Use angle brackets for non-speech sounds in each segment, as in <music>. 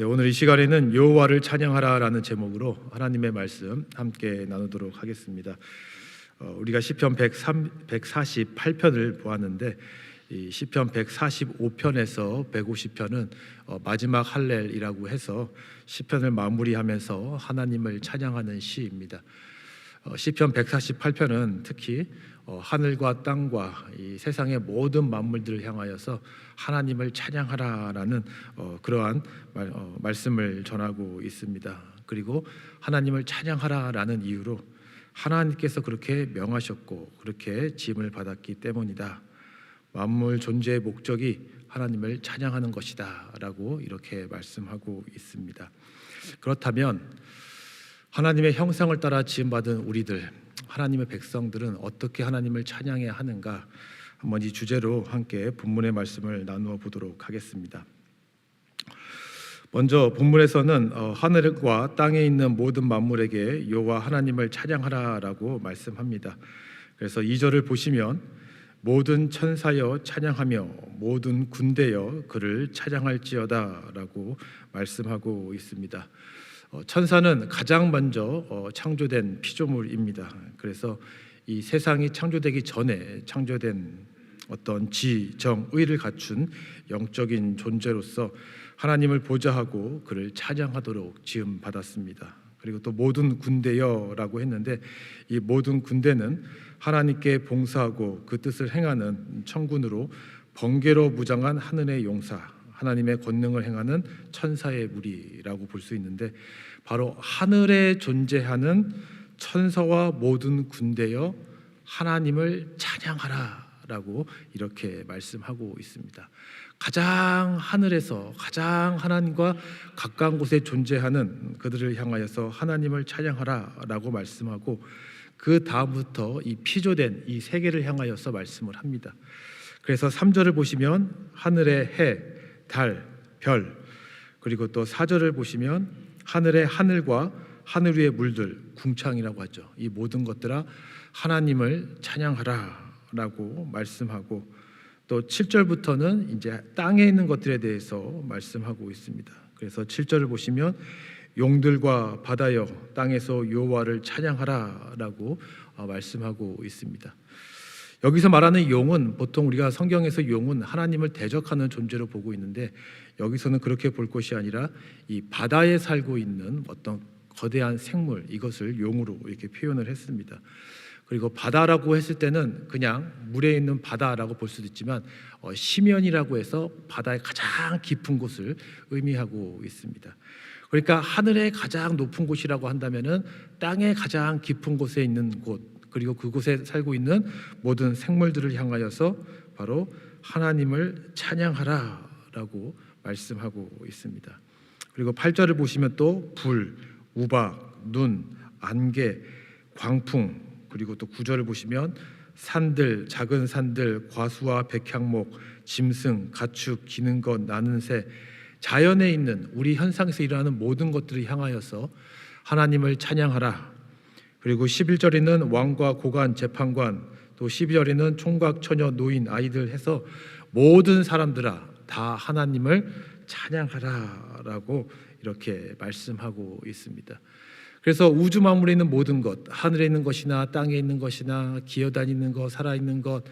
예, 오늘 이 시간에는 여호와를 찬양하라라는 제목으로 하나님의 말씀 함께 나누도록 하겠습니다. 어, 우리가 시편 103, 148편을 보았는데 이 시편 145편에서 150편은 어, 마지막 할렐이라고 해서 시편을 마무리하면서 하나님을 찬양하는 시입니다. 어, 시편 148편은 특히 어, 하늘과 땅과 이 세상의 모든 만물들을 향하여서 하나님을 찬양하라라는 어, 그러한 말, 어, 말씀을 전하고 있습니다. 그리고 하나님을 찬양하라라는 이유로 하나님께서 그렇게 명하셨고 그렇게 짐을 받았기 때문이다. 만물 존재의 목적이 하나님을 찬양하는 것이다라고 이렇게 말씀하고 있습니다. 그렇다면 하나님의 형상을 따라 지음 받은 우리들, 하나님의 백성들은 어떻게 하나님을 찬양해야 하는가? 한번 이 주제로 함께 본문의 말씀을 나누어 보도록 하겠습니다. 먼저 본문에서는 어, 하늘과 땅에 있는 모든 만물에게 여호와 하나님을 찬양하라라고 말씀합니다. 그래서 2절을 보시면 모든 천사여 찬양하며 모든 군대여 그를 찬양할지어다라고 말씀하고 있습니다. 어, 천사는 가장 먼저 어, 창조된 피조물입니다. 그래서 이 세상이 창조되기 전에 창조된 어떤 지, 정, 의를 갖춘 영적인 존재로서 하나님을 보좌하고 그를 찬양하도록 지음 받았습니다. 그리고 또 모든 군대여라고 했는데 이 모든 군대는 하나님께 봉사하고 그 뜻을 행하는 청군으로 번개로 무장한 하늘의 용사, 하나님의 권능을 행하는 천사의 무리라고 볼 수 있는데 바로 하늘에 존재하는 천사와 모든 군대여 하나님을 찬양하라라고 이렇게 말씀하고 있습니다. 가장 하늘에서 가장 하나님과 가까운 곳에 존재하는 그들을 향하여서 하나님을 찬양하라라고 말씀하고 그 다음부터 이 피조된 이 세계를 향하여서 말씀을 합니다. 그래서 3절을 보시면 하늘의 해, 달, 별 그리고 또 4절을 보시면 하늘의 하늘과 하늘 위의 물들 궁창이라고 하죠. 이 모든 것들아 하나님을 찬양하라라고 말씀하고 또 7절부터는 이제 땅에 있는 것들에 대해서 말씀하고 있습니다. 그래서 7절을 보시면 용들과 바다여 땅에서 여호와를 찬양하라라고 어, 말씀하고 있습니다. 여기서 말하는 용은 보통 우리가 성경에서 용은 하나님을 대적하는 존재로 보고 있는데 여기서는 그렇게 볼 것이 아니라 이 바다에 살고 있는 어떤 거대한 생물 이것을 용으로 이렇게 표현을 했습니다. 그리고 바다라고 했을 때는 그냥 물에 있는 바다라고 볼 수도 있지만 어, 심연이라고 해서 바다의 가장 깊은 곳을 의미하고 있습니다. 그러니까 하늘의 가장 높은 곳이라고 한다면은 땅의 가장 깊은 곳에 있는 곳 그리고 그곳에 살고 있는 모든 생물들을 향하여서 바로 하나님을 찬양하라라고 말씀하고 있습니다. 그리고 8절을 보시면 또 불, 우박, 눈, 안개, 광풍 그리고 또 9절을 보시면 산들, 작은 산들, 과수와 백향목, 짐승, 가축, 기는 것, 나는 새, 자연에 있는 우리 현상에서 일어나는 모든 것들을 향하여서 하나님을 찬양하라. 그리고 11절에는 왕과 고관, 재판관, 또 12절에는 총각, 처녀, 노인, 아이들 해서 모든 사람들아 다 하나님을 찬양하라라고 이렇게 말씀하고 있습니다. 그래서 우주 만물에 있는 모든 것, 하늘에 있는 것이나 땅에 있는 것이나 기어다니는 것, 살아있는 것,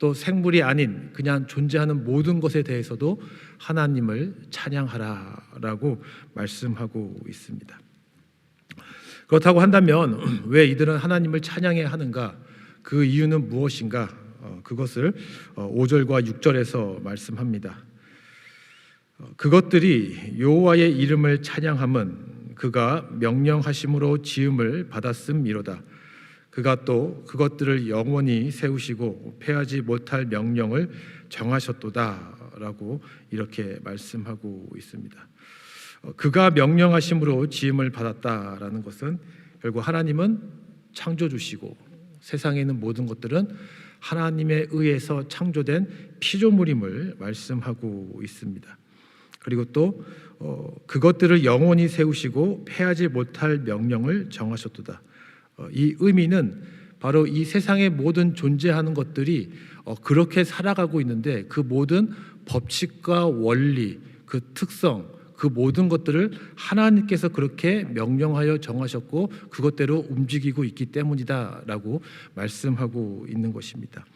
또 생물이 아닌 그냥 존재하는 모든 것에 대해서도 하나님을 찬양하라라고 말씀하고 있습니다. 그렇다고 한다면 <clears throat> 왜 이들은 하나님을 찬양해야 하는가? 그 이유는 무엇인가? 어, 그것을 어, 5절과 6절에서 말씀합니다. 어, 그것들이 여호와의 이름을 찬양함은 그가 명령하심으로 지음을 받았음이로다. 그가 또 그것들을 영원히 세우시고 패하지 못할 명령을 정하셨도다라고 이렇게 말씀하고 있습니다. 어, 그가 명령하심으로 지음을 받았다라는 것은 결국 하나님은 창조주시고 세상에 있는 모든 것들은 하나님에 의해서 창조된 피조물임을 말씀하고 있습니다. 그리고 또 어, 그것들을 영원히 세우시고 패하지 못할 명령을 정하셨도다. 어, 이 의미는 바로 이 세상의 모든 존재하는 것들이 어, 그렇게 살아가고 있는데 그 모든 법칙과 원리, 그 특성, 그그 모든 것들을 하나님께서 그렇게 명령하여 정하셨고 그것대로 움직이고 있기 때문이다라고 말씀하고 있는 것입니다.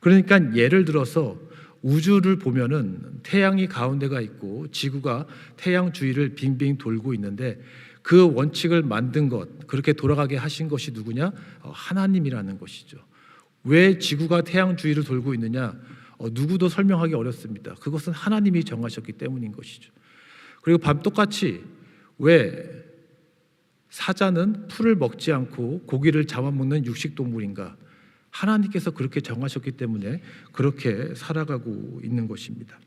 그러니까 예를 들어서 우주를 보면은 태양이 가운데가 있고 지구가 태양 주위를 빙빙 돌고 있는데 그 원칙을 만든 것 그렇게 돌아가게 하신 것이 누구냐? 어, 하나님이라는 것이죠. 왜 지구가 태양 주위를 돌고 있느냐? 어, 누구도 설명하기 어렵습니다. 그것은 하나님이 정하셨기 때문인 것이죠. 그리고 밤 똑같이 왜 사자는 풀을 먹지 않고 고기를 잡아먹는 육식 동물인가? 하나님께서 그렇게 정하셨기 때문에 그렇게 살아가고 있는 것입니다.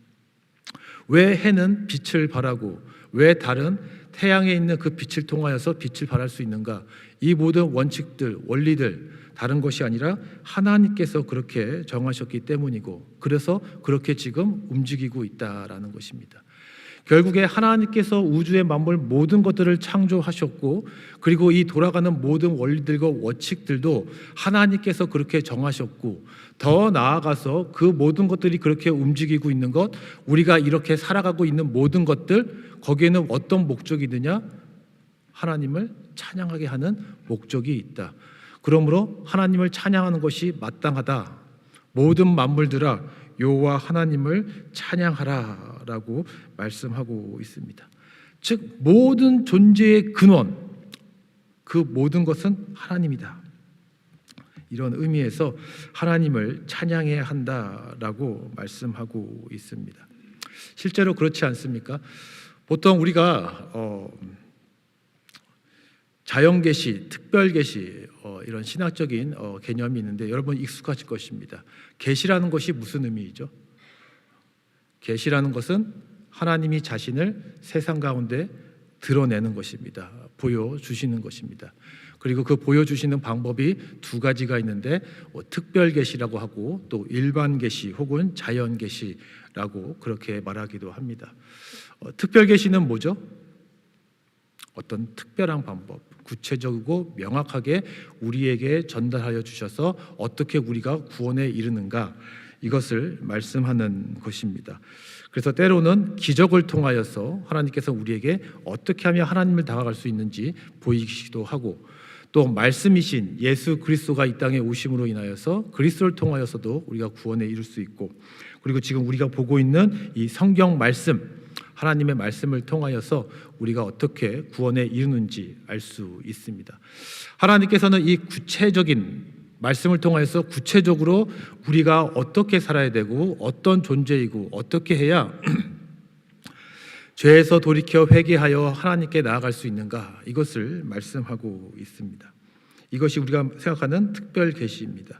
왜 해는 빛을 발하고 왜 달은 태양에 있는 그 빛을 통하여서 빛을 발할 수 있는가? 이 모든 원칙들, 원리들 다른 것이 아니라 하나님께서 그렇게 정하셨기 때문이고 그래서 그렇게 지금 움직이고 있다라는 것입니다. 결국에 하나님께서 우주의 만물 모든 것들을 창조하셨고 그리고 이 돌아가는 모든 원리들과 원칙들도 하나님께서 그렇게 정하셨고 더 나아가서 그 모든 것들이 그렇게 움직이고 있는 것 우리가 이렇게 살아가고 있는 모든 것들 거기에는 어떤 목적이 있느냐 하나님을 찬양하게 하는 목적이 있다. 그러므로 하나님을 찬양하는 것이 마땅하다. 모든 만물들아 여호와 하나님을 찬양하라 라고 말씀하고 있습니다. 즉 모든 존재의 근원 그 모든 것은 하나님이다. 이런 의미에서 하나님을 찬양해야 한다라고 말씀하고 있습니다. 실제로 그렇지 않습니까? 보통 우리가 어, 자연 계시, 특별 계시 어, 이런 신학적인 어, 개념이 있는데 여러분 익숙하실 것입니다. 계시라는 것이 무슨 의미이죠? 계시라는 것은 하나님이 자신을 세상 가운데 드러내는 것입니다. 보여 주시는 것입니다. 그리고 그 보여 주시는 방법이 두 가지가 있는데 뭐 특별 계시라고 하고 또 일반 계시 혹은 자연 계시라고 그렇게 말하기도 합니다. 어, 특별 계시는 뭐죠? 어떤 특별한 방법, 구체적이고 명확하게 우리에게 전달하여 주셔서 어떻게 우리가 구원에 이르는가 이것을 말씀하는 것입니다. 그래서 때로는 기적을 통하여서 하나님께서 우리에게 어떻게 하면 하나님을 다가갈 수 있는지 보이기도 하고 또 말씀이신 예수 그리스도가 이 땅에 오심으로 인하여서 그리스도를 통하여서도 우리가 구원에 이룰 수 있고 그리고 지금 우리가 보고 있는 이 성경 말씀 하나님의 말씀을 통하여서 우리가 어떻게 구원에 이르는지 알 수 있습니다. 하나님께서는 이 구체적인 말씀을 통하여서 구체적으로 우리가 어떻게 살아야 되고 어떤 존재이고 어떻게 해야 <clears throat> 죄에서 돌이켜 회개하여 하나님께 나아갈 수 있는가 이것을 말씀하고 있습니다. 이것이 우리가 생각하는 특별 계시입니다.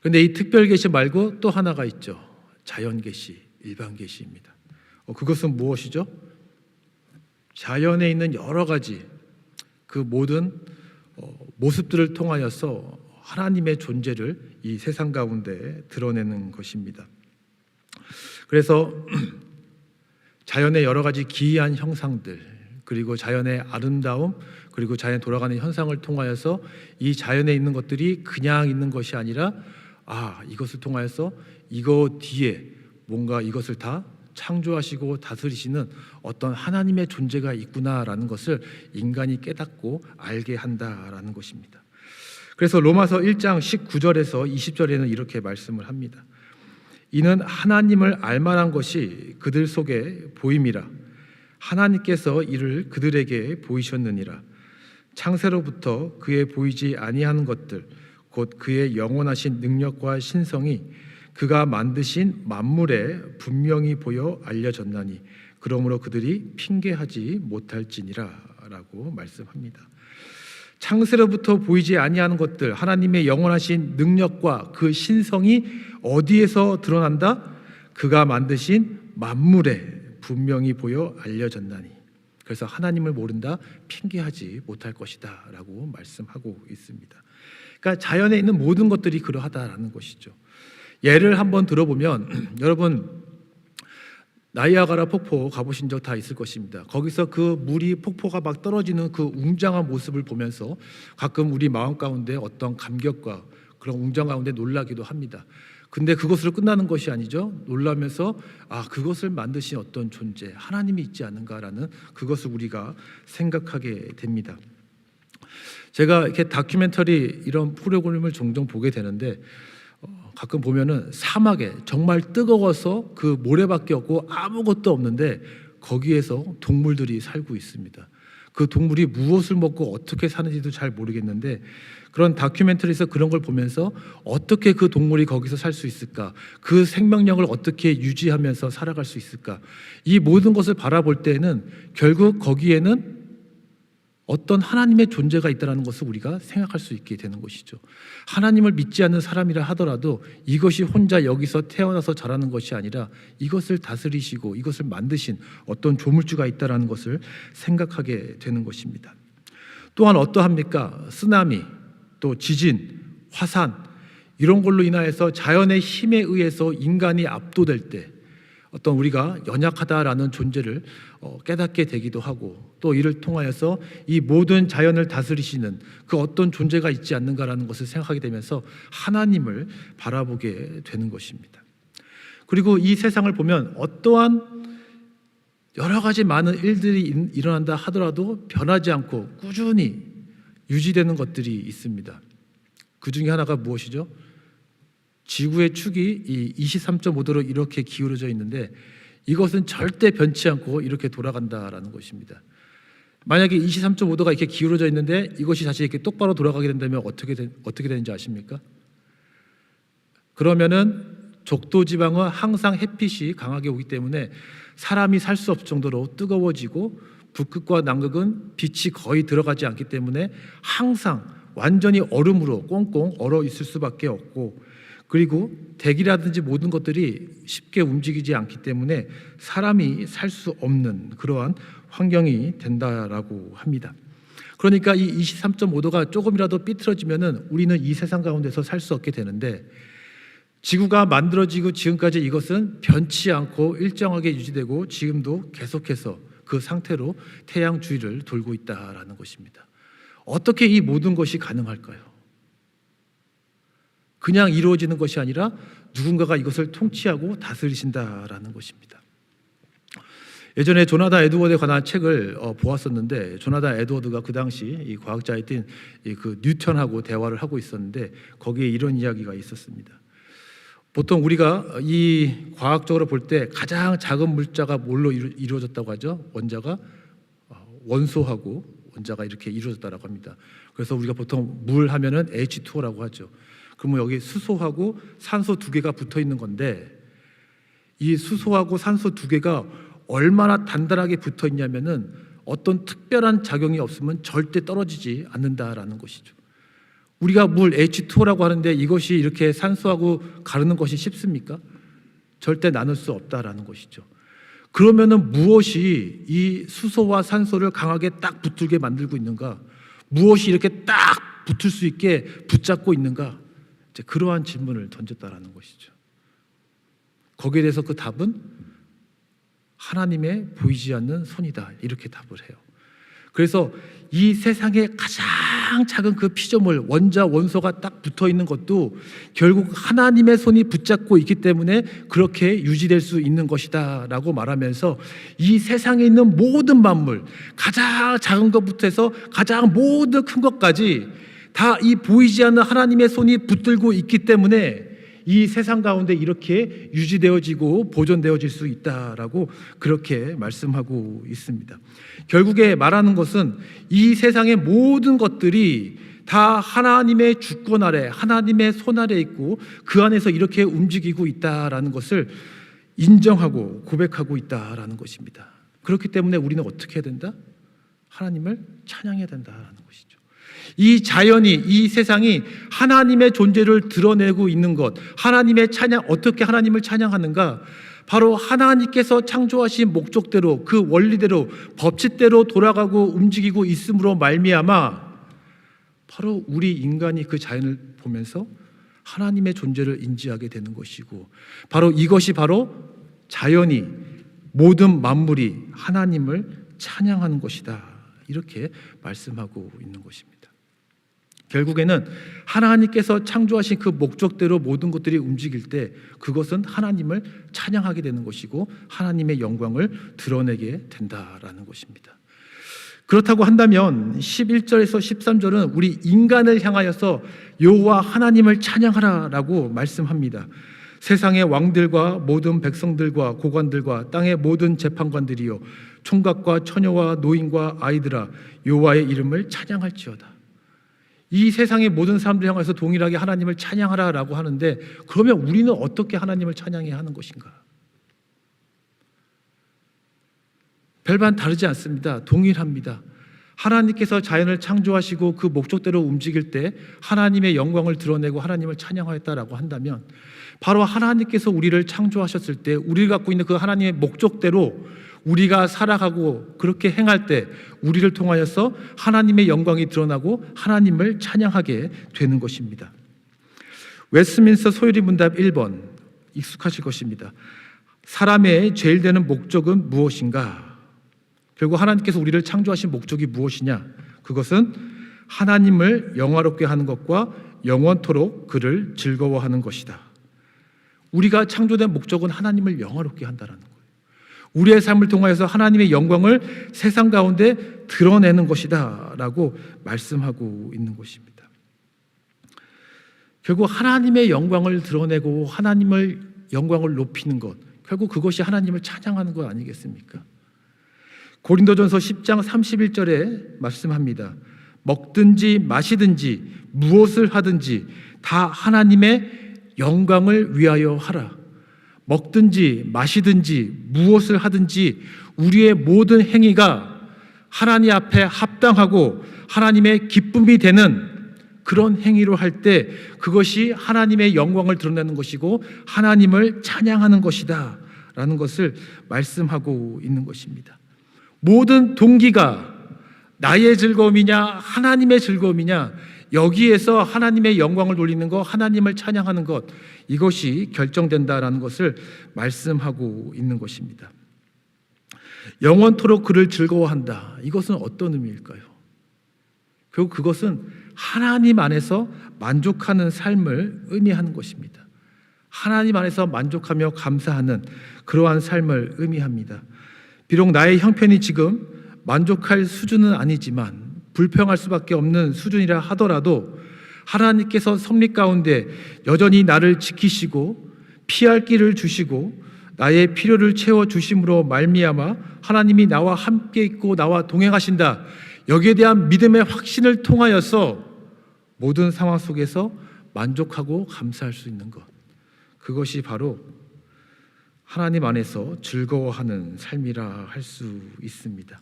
그런데 이 특별 계시 말고 또 하나가 있죠. 자연 계시, 일반 계시입니다. 어, 그것은 무엇이죠? 자연에 있는 여러 가지 그 모든 어, 모습들을 통하여서 하나님의 존재를 이 세상 가운데 드러내는 것입니다. 그래서 <clears throat> 자연의 여러 가지 기이한 형상들 그리고 자연의 아름다움 그리고 자연 돌아가는 현상을 통하여서 이 자연에 있는 것들이 그냥 있는 것이 아니라 아 이것을 통하여서 이거 뒤에 뭔가 이것을 다 창조하시고 다스리시는 어떤 하나님의 존재가 있구나라는 것을 인간이 깨닫고 알게 한다라는 것입니다. 그래서 로마서 1장 19절에서 20절에는 이렇게 말씀을 합니다. 이는 하나님을 알만한 것이 그들 속에 보임이라 하나님께서 이를 그들에게 보이셨느니라 창세로부터 그의 보이지 아니하는 것들 곧 그의 영원하신 능력과 신성이 그가 만드신 만물에 분명히 보여 알려졌나니 그러므로 그들이 핑계하지 못할지니라라고 말씀합니다. 창세로부터 보이지 아니하는 것들 하나님의 영원하신 능력과 그 신성이 어디에서 드러난다? 그가 만드신 만물에 분명히 보여 알려졌나니 그래서 하나님을 모른다 핑계하지 못할 것이다라고 말씀하고 있습니다. 그러니까 자연에 있는 모든 것들이 그러하다라는 것이죠. 예를 한번 들어보면 <clears throat> 여러분 나이아가라 폭포 가보신 적 다 있을 것입니다. 거기서 그 물이 폭포가 막 떨어지는 그 웅장한 모습을 보면서 가끔 우리 마음 가운데 어떤 감격과 그런 웅장 가운데 놀라기도 합니다. 근데 그것으로 끝나는 것이 아니죠. 놀라면서 아 그것을 만드신 어떤 존재 하나님이 있지 않은가라는 그것을 우리가 생각하게 됩니다. 제가 이렇게 다큐멘터리 이런 프로그램을 종종 보게 되는데 어, 가끔 보면은 사막에 정말 뜨거워서 그 모래밖에 없고 아무것도 없는데 거기에서 동물들이 살고 있습니다. 그 동물이 무엇을 먹고 어떻게 사는지도 잘 모르겠는데 그런 다큐멘터리에서 그런 걸 보면서 어떻게 그 동물이 거기서 살 수 있을까? 그 생명력을 어떻게 유지하면서 살아갈 수 있을까? 이 모든 것을 바라볼 때에는 결국 거기에는 어떤 하나님의 존재가 있다는 것을 우리가 생각할 수 있게 되는 것이죠. 하나님을 믿지 않는 사람이라 하더라도 이것이 혼자 여기서 태어나서 자라는 것이 아니라 이것을 다스리시고 이것을 만드신 어떤 조물주가 있다는 것을 생각하게 되는 것입니다. 또한 어떠합니까? 쓰나미, 또 지진, 화산 이런 걸로 인하여서 자연의 힘에 의해서 인간이 압도될 때 어떤 우리가 연약하다라는 존재를 어, 깨닫게 되기도 하고 또 이를 통하여서 이 모든 자연을 다스리시는 그 어떤 존재가 있지 않는가라는 것을 생각하게 되면서 하나님을 바라보게 되는 것입니다. 그리고 이 세상을 보면 어떠한 여러 가지 많은 일들이 일- 일어난다 하더라도 변하지 않고 꾸준히 유지되는 것들이 있습니다. 그 중에 하나가 무엇이죠? 지구의 축이 이 23.5도로 이렇게 기울어져 있는데 이것은 절대 변치 않고 이렇게 돌아간다라는 것입니다. 만약에 23.5도가 이렇게 기울어져 있는데 이것이 다시 이렇게 똑바로 돌아가게 된다면 어떻게 된, 어떻게 되는지 아십니까? 그러면은 적도 지방은 항상 햇빛이 강하게 오기 때문에 사람이 살 수 없을 정도로 뜨거워지고 북극과 남극은 빛이 거의 들어가지 않기 때문에 항상 완전히 얼음으로 꽁꽁 얼어 있을 수밖에 없고 그리고 대기라든지 모든 것들이 쉽게 움직이지 않기 때문에 사람이 살 수 없는 그러한 환경이 된다라고 합니다. 그러니까 이 23.5도가 조금이라도 삐뚤어지면은 우리는 이 세상 가운데서 살 수 없게 되는데 지구가 만들어지고 지금까지 이것은 변치 않고 일정하게 유지되고 지금도 계속해서 그 상태로 태양 주위를 돌고 있다라는 것입니다. 어떻게 이 모든 것이 가능할까요? 그냥 이루어지는 것이 아니라 누군가가 이것을 통치하고 다스리신다라는 것입니다. 예전에 조나단 에드워드에 관한 책을 어, 보았었는데 조나단 에드워드가 그 당시 이 과학자였던 이그 뉴턴하고 대화를 하고 있었는데 거기에 이런 이야기가 있었습니다. 보통 우리가 이 과학적으로 볼 때 가장 작은 물자가 뭘로 이루, 이루어졌다고 하죠? 원자가 어, 원소하고 원자가 이렇게 이루어졌다라고 합니다. 그래서 우리가 보통 물 하면은 H2O라고 하죠. 그러면 여기 수소하고 산소 두 개가 붙어 있는 건데 이 수소하고 산소 두 개가 얼마나 단단하게 붙어 있냐면은 어떤 특별한 작용이 없으면 절대 떨어지지 않는다라는 것이죠. 우리가 물 H2O라고 하는데 이것이 이렇게 산소하고 가르는 것이 쉽습니까? 절대 나눌 수 없다라는 것이죠. 그러면은 무엇이 이 수소와 산소를 강하게 딱 붙들게 만들고 있는가? 무엇이 이렇게 딱 붙을 수 있게 붙잡고 있는가? 이제 그러한 질문을 던졌다라는 것이죠. 거기에 대해서 그 답은 하나님의 보이지 않는 손이다. 이렇게 답을 해요. 그래서 이 세상에 가장 작은 그 피조물 원자 원소가 딱 붙어 있는 것도 결국 하나님의 손이 붙잡고 있기 때문에 그렇게 유지될 수 있는 것이다라고 말하면서 이 세상에 있는 모든 만물 가장 작은 것부터 해서 가장 모든 큰 것까지 다 이 보이지 않는 하나님의 손이 붙들고 있기 때문에 이 세상 가운데 이렇게 유지되어지고 보존되어질 수 있다라고 그렇게 말씀하고 있습니다. 결국에 말하는 것은 이 세상의 모든 것들이 다 하나님의 주권 아래, 하나님의 손 아래 있고 그 안에서 이렇게 움직이고 있다라는 것을 인정하고 고백하고 있다라는 것입니다. 그렇기 때문에 우리는 어떻게 해야 된다? 하나님을 찬양해야 된다라는 것이죠. 이 자연이 이 세상이 하나님의 존재를 드러내고 있는 것, 하나님의 찬양 어떻게 하나님을 찬양하는가? 바로 하나님께서 창조하신 목적대로 그 원리대로 법칙대로 돌아가고 움직이고 있음으로 말미암아 바로 우리 인간이 그 자연을 보면서 하나님의 존재를 인지하게 되는 것이고 바로 이것이 바로 자연이 모든 만물이 하나님을 찬양하는 것이다. 이렇게 말씀하고 있는 것입니다. 결국에는 하나님께서 창조하신 그 목적대로 모든 것들이 움직일 때 그것은 하나님을 찬양하게 되는 것이고 하나님의 영광을 드러내게 된다라는 것입니다. 그렇다고 한다면 11절에서 13절은 우리 인간을 향하여서 여호와 하나님을 찬양하라라고 말씀합니다. 세상의 왕들과 모든 백성들과 고관들과 땅의 모든 재판관들이요 총각과 처녀와 노인과 아이들아 여호와의 이름을 찬양할지어다. 이 세상의 모든 사람들 향해서 동일하게 하나님을 찬양하라라고 하는데 그러면 우리는 어떻게 하나님을 찬양해야 하는 것인가? 별반 다르지 않습니다. 동일합니다. 하나님께서 자연을 창조하시고 그 목적대로 움직일 때 하나님의 영광을 드러내고 하나님을 찬양하였다라고 한다면 바로 하나님께서 우리를 창조하셨을 때 우리가 갖고 있는 그 하나님의 목적대로 우리가 살아가고 그렇게 행할 때 우리를 통하여서 하나님의 영광이 드러나고 하나님을 찬양하게 되는 것입니다. 웨스민스터 소유리 문답 1번 익숙하실 것입니다. 사람의 제일 되는 목적은 무엇인가? 결국 하나님께서 우리를 창조하신 목적이 무엇이냐? 그것은 하나님을 영화롭게 하는 것과 영원토록 그를 즐거워하는 것이다. 우리가 창조된 목적은 하나님을 영화롭게 한다라는 거예요. 우리의 삶을 통하여서 하나님의 영광을 세상 가운데 드러내는 것이다 라고 말씀하고 있는 것입니다. 결국 하나님의 영광을 드러내고 하나님을 영광을 높이는 것, 결국 그것이 하나님을 찬양하는 것 아니겠습니까? 고린도전서 10장 31절에 말씀합니다. 먹든지 마시든지 무엇을 하든지 다 하나님의 영광을 위하여 하라. 먹든지 마시든지 무엇을 하든지 우리의 모든 행위가 하나님 앞에 합당하고 하나님의 기쁨이 되는 그런 행위로 할 때 그것이 하나님의 영광을 드러내는 것이고 하나님을 찬양하는 것이다. 라는 것을 말씀하고 있는 것입니다. 모든 동기가 나의 즐거움이냐 하나님의 즐거움이냐 여기에서 하나님의 영광을 돌리는 것, 하나님을 찬양하는 것 이것이 결정된다라는 것을 말씀하고 있는 것입니다. 영원토록 그를 즐거워한다. 이것은 어떤 의미일까요? 결국 그것은 하나님 안에서 만족하는 삶을 의미하는 것입니다. 하나님 안에서 만족하며 감사하는 그러한 삶을 의미합니다. 비록 나의 형편이 지금 만족할 수준은 아니지만 불평할 수밖에 없는 수준이라 하더라도 하나님께서 섭리 가운데 여전히 나를 지키시고 피할 길을 주시고 나의 필요를 채워 주심으로 말미암아 하나님이 나와 함께 있고 나와 동행하신다. 여기에 대한 믿음의 확신을 통하여서 모든 상황 속에서 만족하고 감사할 수 있는 것. 그것이 바로 하나님 안에서 즐거워하는 삶이라 할 수 있습니다.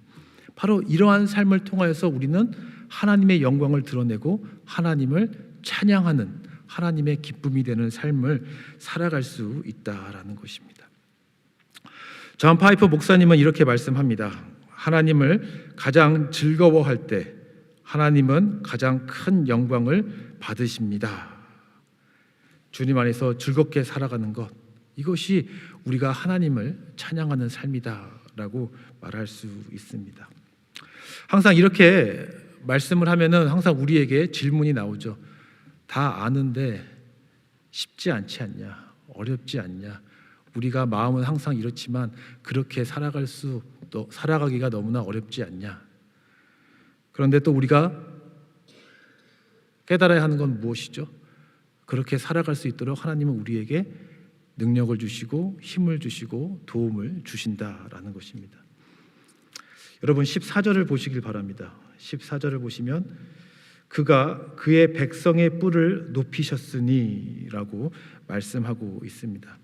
바로 이러한 삶을 통하여서 우리는 하나님의 영광을 드러내고 하나님을 찬양하는 하나님의 기쁨이 되는 삶을 살아갈 수 있다라는 것입니다. 존 파이퍼 목사님은 이렇게 말씀합니다. 하나님을 가장 즐거워할 때 하나님은 가장 큰 영광을 받으십니다. 주님 안에서 즐겁게 살아가는 것 이것이 우리가 하나님을 찬양하는 삶이다라고 말할 수 있습니다. 항상 이렇게 말씀을 하면은 항상 우리에게 질문이 나오죠. 다 아는데 쉽지 않지 않냐? 어렵지 않냐? 우리가 마음은 항상 이렇지만 그렇게 살아갈 수또 살아가기가 너무나 어렵지 않냐? 그런데 또 우리가 깨달아야 하는 건 무엇이죠? 그렇게 살아갈 수 있도록 하나님은 우리에게 능력을 주시고 힘을 주시고 도움을 주신다라는 것입니다. 여러분 14절을 보시길 바랍니다. 14절을 보시면 그가 그의 백성의 뿔을 높이셨으니라고 말씀하고 있습니다.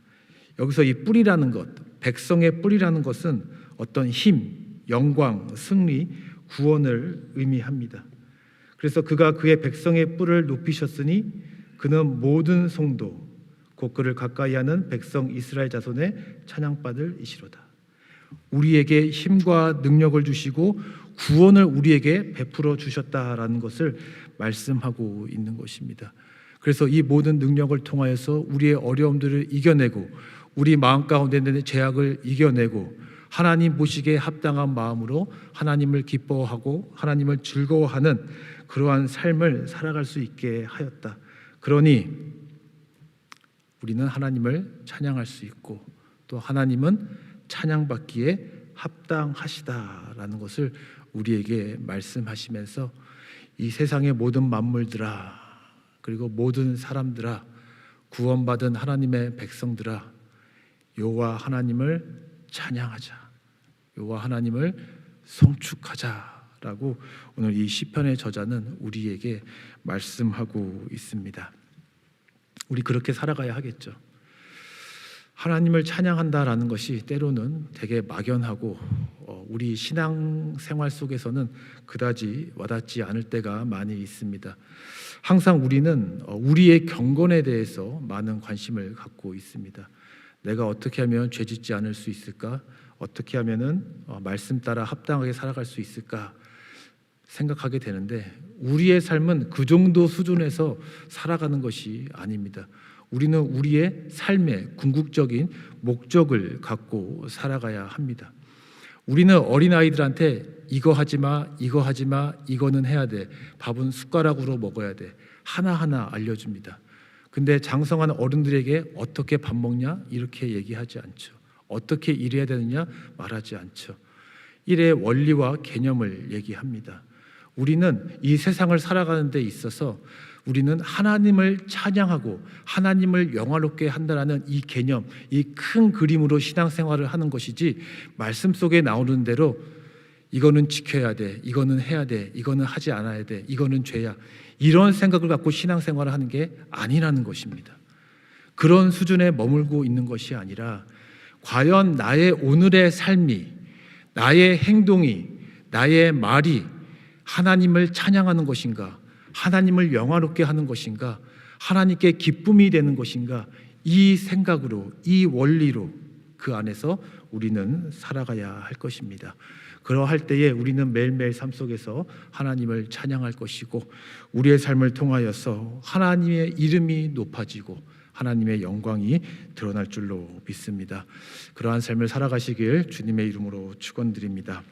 여기서 이 뿔이라는 것, 백성의 뿔이라는 것은 어떤 힘, 영광, 승리, 구원을 의미합니다. 그래서 그가 그의 백성의 뿔을 높이셨으니 그는 모든 성도 곧 그를 가까이 하는 백성 이스라엘 자손의 찬양받을 이시로다. 우리에게 힘과 능력을 주시고 구원을 우리에게 베풀어 주셨다라는 것을 말씀하고 있는 것입니다. 그래서 이 모든 능력을 통하여서 우리의 어려움들을 이겨내고 우리 마음 가운데 있는 죄악을 이겨내고 하나님 보시기에 합당한 마음으로 하나님을 기뻐하고 하나님을 즐거워하는 그러한 삶을 살아갈 수 있게 하였다. 그러니 우리는 하나님을 찬양할 수 있고 또 하나님은 찬양받기에 합당하시다라는 것을 우리에게 말씀하시면서 이 세상의 모든 만물들아 그리고 모든 사람들아 구원받은 하나님의 백성들아 여호와 하나님을 찬양하자. 여호와 하나님을 송축하자라고 오늘 이 시편의 저자는 우리에게 말씀하고 있습니다. 우리 그렇게 살아가야 하겠죠. 하나님을 찬양한다라는 것이 때로는 되게 막연하고 어, 우리 신앙 생활 속에서는 그다지 와닿지 않을 때가 많이 있습니다. 항상 우리는 어, 우리의 경건에 대해서 많은 관심을 갖고 있습니다. 내가 어떻게 하면 죄짓지 않을 수 있을까? 어떻게 하면은 어, 말씀 따라 합당하게 살아갈 수 있을까? 생각하게 되는데 우리의 삶은 그 정도 수준에서 살아가는 것이 아닙니다. 우리는 우리의 삶의 궁극적인 목적을 갖고 살아가야 합니다. 우리는 어린 아이들한테 이거 하지 마, 이거 하지 마, 이거는 해야 돼. 밥은 숟가락으로 먹어야 돼. 하나하나 알려줍니다. 근데 장성한 어른들에게 어떻게 밥 먹냐? 이렇게 얘기하지 않죠. 어떻게 일해야 되느냐? 말하지 않죠. 일의 원리와 개념을 얘기합니다. 우리는 이 세상을 살아가는 데 있어서 우리는 하나님을 찬양하고 하나님을 영화롭게 한다라는 이 개념, 이 큰 그림으로 신앙생활을 하는 것이지 말씀 속에 나오는 대로 이거는 지켜야 돼, 이거는 해야 돼, 이거는 하지 않아야 돼, 이거는 죄야. 이런 생각을 갖고 신앙생활을 하는 게 아니라는 것입니다. 그런 수준에 머물고 있는 것이 아니라 과연 나의 오늘의 삶이 나의 행동이 나의 말이 하나님을 찬양하는 것인가? 하나님을 영화롭게 하는 것인가? 하나님께 기쁨이 되는 것인가? 이 생각으로, 이 원리로 그 안에서 우리는 살아가야 할 것입니다. 그러할 때에 우리는 매일매일 삶 속에서 하나님을 찬양할 것이고 우리의 삶을 통하여서 하나님의 이름이 높아지고 하나님의 영광이 드러날 줄로 믿습니다. 그러한 삶을 살아가시길 주님의 이름으로 축원드립니다.